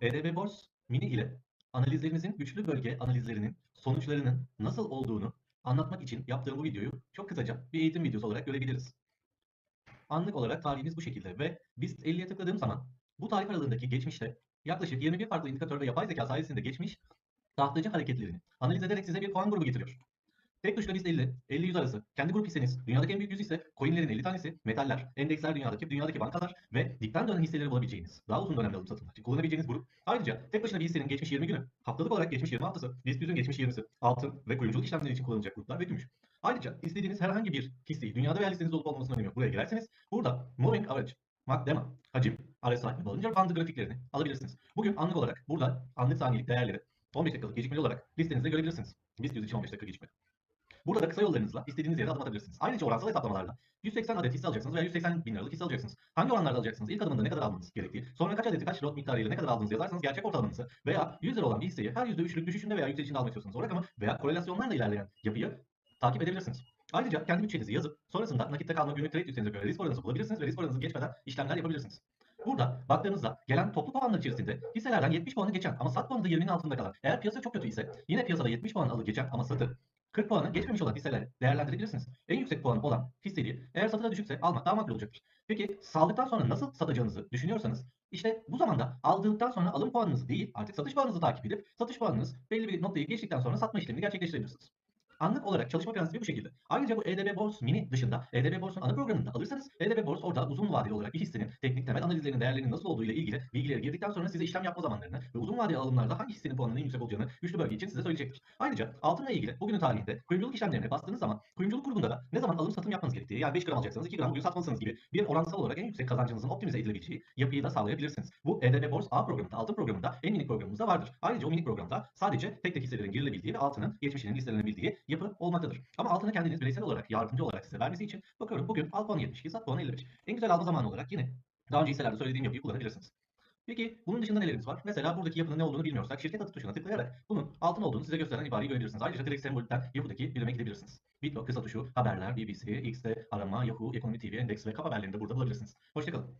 EDB Bors Mini ile analizlerimizin güçlü bölge analizlerinin sonuçlarının nasıl olduğunu anlatmak için yaptığım bu videoyu çok kısaca bir eğitim videosu olarak görebiliriz. Anlık olarak tarihimiz bu şekilde ve biz 50'ye tıkladığım zaman bu tarih aralığındaki geçmişte yaklaşık 21 farklı indikatör ve yapay zeka sayesinde geçmiş tahtacı hareketlerini analiz ederek size bir puan grubu getiriyor. Tek tuşla BIST 50, 50-100 arası. Kendi grup hisseniz, dünyadaki en büyük 100 ise coinlerin 50 tanesi, metaller, endeksler dünyadaki, dünyadaki bankalar ve dipten dönen hisseleri bulabileceğiniz, daha uzun dönemde alım satımlar için kullanabileceğiniz grup. Ayrıca tek başına bir hissenin geçmiş 20 günü, haftalık olarak geçmiş 20 haftası, BIST 100'ün geçmiş 20'si, altın ve kuyumculuk işlemleri için kullanılacak gruplar ve gümüş. Ayrıca istediğiniz herhangi bir hisseyi dünyada veya listenizde olup olmamasının önemi yok. Buraya girerseniz burada Moving Average, MACD, hacim, RSI ve Bollinger Bandı grafiklerini alabilirsiniz. Bugün anlık olarak burada anlık saniyelik değerleri 15 dakikalık gecikmeli olarak listenizde görebilirsiniz. BIST 100 için 15 dakika gecikmeli. Burada da kısa yollarınızla istediğiniz yere adım atabilirsiniz. Ayrıca oransal hesaplamalarla 180 adet hisse alacaksınız veya 180 bin liralık hisse alacaksınız. Hangi oranlarda alacaksınız? İlk adımında ne kadar almanız gerektiği, sonra kaç adeti kaç lot miktarıyla ne kadar aldığınızı yazarsanız gerçek ortalamanızı veya 100 lira olan bir hisseyi her %3'lük düşüşünde veya yükselişinde almak istiyorsanız o rakamı veya korelasyonlarla ilerleyen yapıyı takip edebilirsiniz. Ayrıca kendi bütçenizi yazıp sonrasında nakitte kalma günlük trade listenize göre risk oranınızı bulabilirsiniz ve risk oranınızı geçmeden işlemler yapabilirsiniz. Burada baktığınızda gelen toplu puanlar içerisinde hisselerden 70 puanı geçen ama sat puanı da 20'nin altında kalan. Eğer piyasa çok kötü ise yine piyasada 70 puan alıp geçen ama satı 40 puanı geçmemiş olan hisseleri değerlendirebilirsiniz. En yüksek puanı olan hisseyi eğer satı da düşükse almak daha makul olacaktır. Peki saldıktan sonra nasıl satacağınızı düşünüyorsanız işte bu zamanda aldıktan sonra alım puanınızı değil artık satış puanınızı takip edip satış puanınız belli bir noktayı geçtikten sonra satma işlemini gerçekleştirebilirsiniz. Anlık olarak çalışma prensibi bu şekilde. Ayrıca bu EDB Bors Mini dışında EDB Bors'un ana programını da alırsanız EDB Bors orada uzun vadeli olarak bir hissenin teknik temel analizlerinin değerlerinin nasıl olduğu ile ilgili bilgileri girdikten sonra size işlem yapma zamanlarını ve uzun vadeli alımlarda hangi hissenin puanının en yüksek olacağını güçlü bölge için size söyleyecektir. Ayrıca altınla ilgili bugünün tarihinde kuyumculuk işlemlerine bastığınız zaman kuyumculuk grubunda da ne zaman alım satım yapmanız gerektiği yani 5 gram alacaksanız 2 gram bugün satmalısınız gibi bir oransal olarak en yüksek kazancınızın optimize edilebileceği yapıyı da sağlayabilirsiniz. Bu EDB Bors A programında, altın programında en minik programımızda vardır. Ayrıca o minik programda sadece tek tek hisselerin girilebildiği ve altının geçmişinin listelenebildiği yapı olmaktadır. Ama altını kendiniz bireysel olarak yardımcı olarak size vermesi için bakıyorum bugün alt puanı 72, sat puanı 55. En güzel alma zamanı olarak yine daha önce hisselerde söylediğim yapıyı kullanabilirsiniz. Peki bunun dışında nelerimiz var? Mesela buradaki yapının ne olduğunu bilmiyorsak şirket adı tuşuna tıklayarak bunun altın olduğunu size gösteren ibareyi görebilirsiniz. Ayrıca direkt sembolden yapıdaki birime gidebilirsiniz. Bitlo kısa tuşu, haberler, BBC, X'te arama, Yahoo, Ekonomi TV, Endeks ve Kap haberlerini de burada bulabilirsiniz. Hoşçakalın.